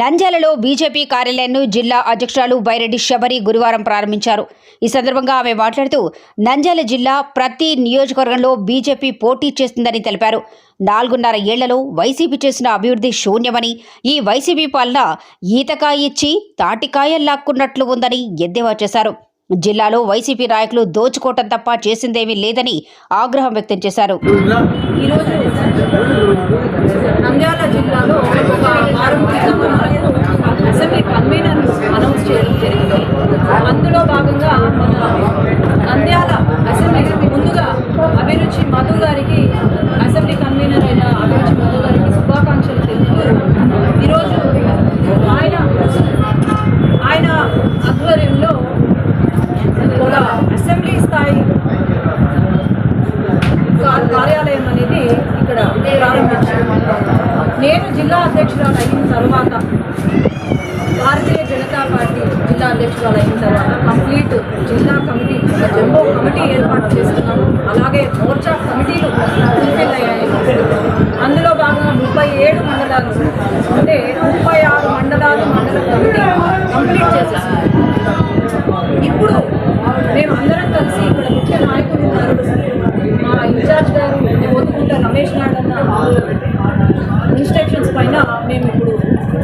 నంద్యాలలో బీజేపీ కార్యాలయాన్ని జిల్లా అధ్యక్షురాలు బైరెడ్డి శబరి గురువారం ప్రారంభించారు. ఈ సందర్భంగా ఆమె మాట్లాడుతూ నంద్యాల జిల్లా ప్రతి నియోజకవర్గంలో బీజేపీ పోటీ చేస్తుందని తెలిపారు. నాలుగున్నర ఏళ్ళలో వైసీపీ చేసిన అభివృద్ధి శూన్యమని ఈ వైసీపీ పాలన ఈతకాయ ఇచ్చి తాటికాయ లాక్కున్నట్లు ఉందని ఎద్దేవా చేశారు. జిల్లాలో వైసీపీ నాయకులు దోచుకోవటం తప్ప చేసిందేమీ లేదని ఆగ్రహం వ్యక్తం చేశారు. నంద్యాల జిల్లాలో ఒక వారం క్రితం మనకు అసెంబ్లీ కన్వీనర్ అనౌన్స్ చేయడం జరిగింది అందులో భాగంగా మన నంద్యాల అసెంబ్లీ ముందుగా అభిరుచి అసెంబ్లీ కన్వీనర్ అయిన అభిరుచి మధు గారికి శుభాకాంక్షలు తెలుపుతూ ఈరోజు ఆయన ఆయన ఆధ్వర్యంలో ఒక అసెంబ్లీ స్థాయి కార్యాలయం అనేది ఇక్కడ ప్రారంభించారు. నేను జిల్లా అధ్యక్షురాలు అయిన తర్వాత భారతీయ జనతా పార్టీ జిల్లా అధ్యక్షురాలు అయిన తర్వాత కంప్లీట్ జిల్లా కమిటీ ఒక జంబో కమిటీ ఏర్పాటు చేస్తున్నాము అలాగే మోర్చా కమిటీలు ఫుల్ఫిల్ అయ్యాయి అందులో భాగంగా ముప్పై ఏడు మండలాలు అంటే ముప్పై ఆరు మండలాలు మండల కమిటీ కంప్లీట్ చేసేసాం ఇప్పుడు మేము అందరం కలిసి ఇక్కడ ముఖ్య నాయకులు ఉన్నారు. మా ఇన్ఛార్జ్ గారు ఒత్తుకుంట రమేష్ నాయుడు అన్న ఇన్స్ట్రక్షన్స్ పైన మేము ఇప్పుడు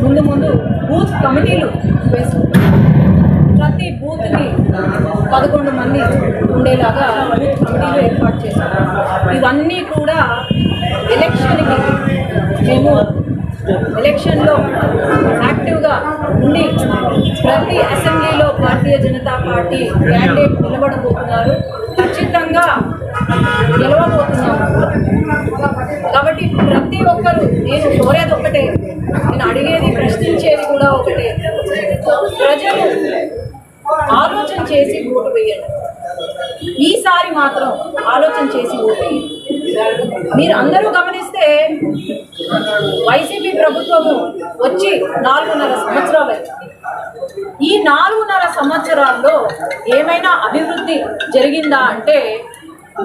ముందు ముందు బూత్ కమిటీలు వేసుకుంటాం ప్రతి బూత్ని పదకొండు మంది ఉండేలాగా బూత్ కమిటీలు ఏర్పాటు చేశాం ఇవన్నీ కూడా ఎలక్షన్కి మేము ఎలక్షన్లో యాక్టివ్గా ఉండి ప్రతి అసెంబ్లీలో భారతీయ జనతా పార్టీ క్యాండిడేట్ నిలబడబోతున్నారు. ఖచ్చితంగా గెలవబోతున్నాము కాబట్టి ప్రతి ఒక్కరు నేను కోరేది ఒకటే నేను అడిగేది ప్రశ్నించేది కూడా ఒకటే. ప్రజలు ఆలోచన చేసి ఓటు వేయండి. ఈసారి మాత్రం ఆలోచన చేసి ఓటు వేయండి. మీరు అందరూ అయితే వైసీపీ ప్రభుత్వము వచ్చి నాలుగున్నర సంవత్సరాలు ఈ నాలుగున్నర సంవత్సరాల్లో ఏమైనా అభివృద్ధి జరిగిందా అంటే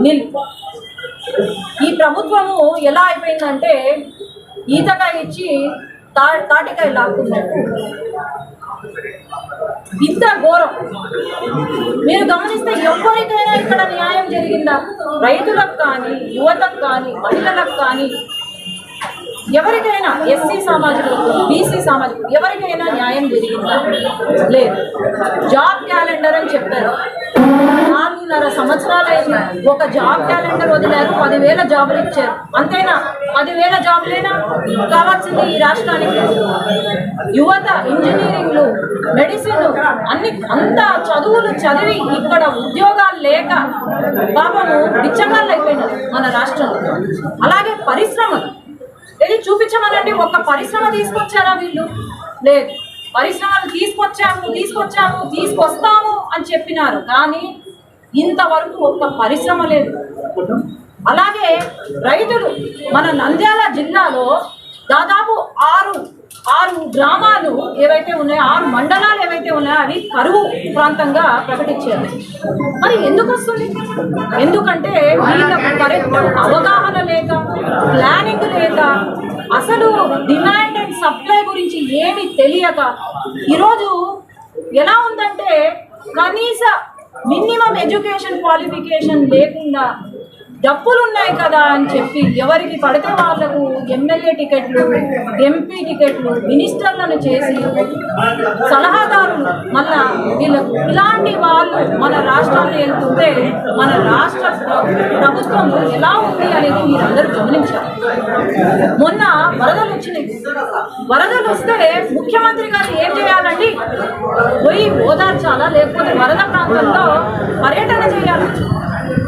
నిల్. ఈ ప్రభుత్వము ఎలా అయిపోయిందంటే ఈతగా ఇచ్చి తా తాటికాయ లాక్కున్నట్టు ఇంత ఘోరం. మీరు గమనిస్తే ఎవరికైనా ఇక్కడ న్యాయం జరిగిందా? రైతులకు కానీ యువతకు కానీ మహిళలకు కానీ ఎవరికైనా ఎస్సీ సామాజికులకు బీసీ సామాజికులకు ఎవరికైనా న్యాయం జరిగిందా? లేదు. జాబ్ క్యాలెండర్ అని చెప్పారు. నాలుగున్నర సంవత్సరాలైంది ఒక జాబ్ క్యాలెండర్ వదిలారు పదివేల జాబులు ఇచ్చారు. అంతేనా? పదివేల జాబులేనా? కావాల్సింది ఈ రాష్ట్రానికి. యువత ఇంజనీరింగ్లు మెడిసిన్ అన్ని అంత చదువులు చదివి ఇక్కడ ఉద్యోగాలు లేక పాపము బిచ్చగాళ్ళు అయిపోయినారు మన రాష్ట్రంలో. అలాగే పరిశ్రమలు. వెళ్ళి చూపించమనండి ఒక పరిశ్రమ తీసుకొచ్చారా వీళ్ళు? లేదు. పరిశ్రమలు తీసుకొచ్చాము తీసుకొచ్చాము తీసుకొస్తాము అని చెప్పినారు. కానీ ఇంతవరకు ఒక్క పరిశ్రమ లేదు. అలాగే రైతులు మన నంద్యాల జిల్లాలో దాదాపు ఆరు ఆరు గ్రామాలు ఏవైతే ఉన్నాయో ఆరు మండలాలు ఏవైతే ఉన్నాయో అవి కరువు ప్రాంతంగా ప్రకటించారు. మరి ఎందుకు వస్తుంది? ఎందుకంటే వీళ్ళకు కరెక్ట్ అవగాహన లేక ప్లానింగ్ లేక అసలు డిమాండ్ అండ్ సప్లై గురించి ఏమి తెలియక ఈరోజు ఎలా ఉందంటే కనీస మినిమం ఎడ్యుకేషన్ క్వాలిఫికేషన్ లేకుండా డబ్బులు ఉన్నాయి కదా అని చెప్పి ఎవరికి పడితే వాళ్ళకు ఎమ్మెల్యే టికెట్లు ఎంపీ టికెట్లు మినిస్టర్లను చేసి సలహాదారులు మళ్ళా వీళ్ళకు ఇలాంటి వాళ్ళు మన రాష్ట్రాన్ని వెళ్తుంటే మన రాష్ట్ర ప్రభుత్వం ఎలా ఉంది అనేది మీరందరూ గమనించారు మొన్న వరదలు వచ్చినాయి. వరదలు వస్తే ముఖ్యమంత్రి గారు ఏం చేయాలండి? పోయి ఓదార్చాలా? లేకపోతే వరద ప్రాంతంలో పర్యటన చేయాలి?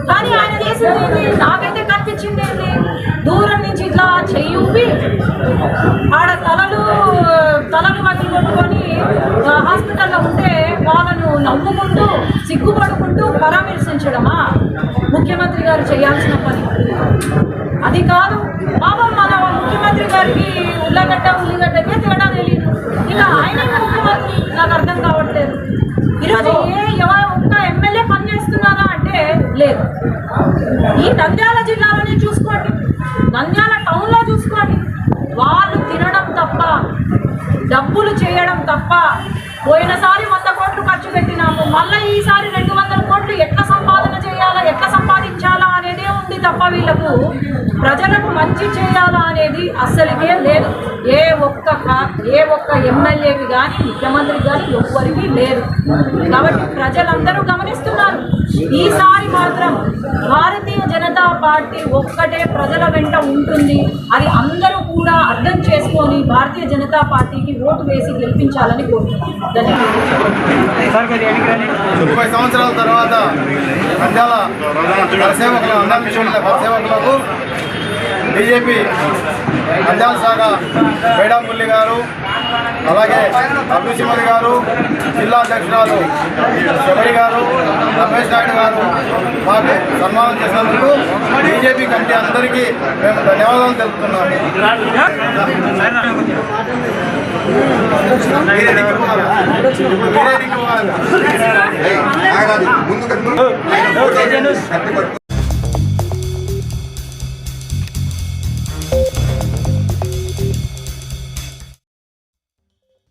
కానీ ఆయన చేసింది నాకైతే కనిపించింది దూరం నుంచి ఇట్లా చెయ్యి ఊపి ఆడ తలలు తలలు మధ్య కొట్టుకొని హాస్పిటల్లో ఉంటే వాళ్ళను నవ్వుకుంటూ సిగ్గుపడుకుంటూ పరామర్శించడమా? ముఖ్యమంత్రి గారు చేయాల్సిన పని. అది కాదు. పాపం మన ముఖ్యమంత్రి గారికి ఉల్లగడ్డ ఉల్లిగడ్డకే తేడా తెలియదు ఇక ఆయన ముఖ్యమంత్రి నాకు అర్థం కావట్లేదు ఈరోజు ఏ ఎవ- ఒక్క ఎమ్మెల్యే పని చేస్తున్నారా అంటే లేదు. ఈ నంద్యాల జిల్లాలోనే చూసుకోండి. నంద్యాల టౌన్లో చూసుకోండి. వాళ్ళు తినడం తప్ప డబ్బులు చేయడం తప్ప పోయినసారి వంద కోట్లు ఖర్చు పెట్టినాము. మళ్ళీ ఈసారి రెండు వందల కోట్లు ఎట్లా సంపాదన చేయాలా ఎట్లా సంపాదించాలా అనేదే ఉంది తప్ప వీళ్ళకు ప్రజలకు మంచి చేయాలా అనేది అస్సలకే లేదు. ఏ ఒక్క ఏ ఒక్క ఎమ్మెల్యేకి కానీ ముఖ్యమంత్రి కానీ ఎవ్వరికీ లేదు. కాబట్టి ప్రజలందరూ గమనిస్తున్నారు. ఈసారి మాత్రం భారతీయ జనతా పార్టీ ఒక్కటే ప్రజల వెంట ఉంటుంది. అది అందరూ కూడా అర్థం చేసుకొని భారతీయ జనతా పార్టీకి ఓటు వేసి గెలిపించాలని కోరుతున్నాను ధన్యవాదాలు. ముప్పై సంవత్సరాల తర్వాత బీజేపీ నంద్యాల శాఖ పేడాంబుల్లి గారు అలాగే అభిషిమతి గారు జిల్లా అధ్యక్షురాలు శబరి గారు రమేష్ నాయుడు గారు మాకు సన్మానం చేసినందుకు బీజేపీ కమిటీ అందరికీ మేము ధన్యవాదాలు తెలుపుతున్నాము. ముందు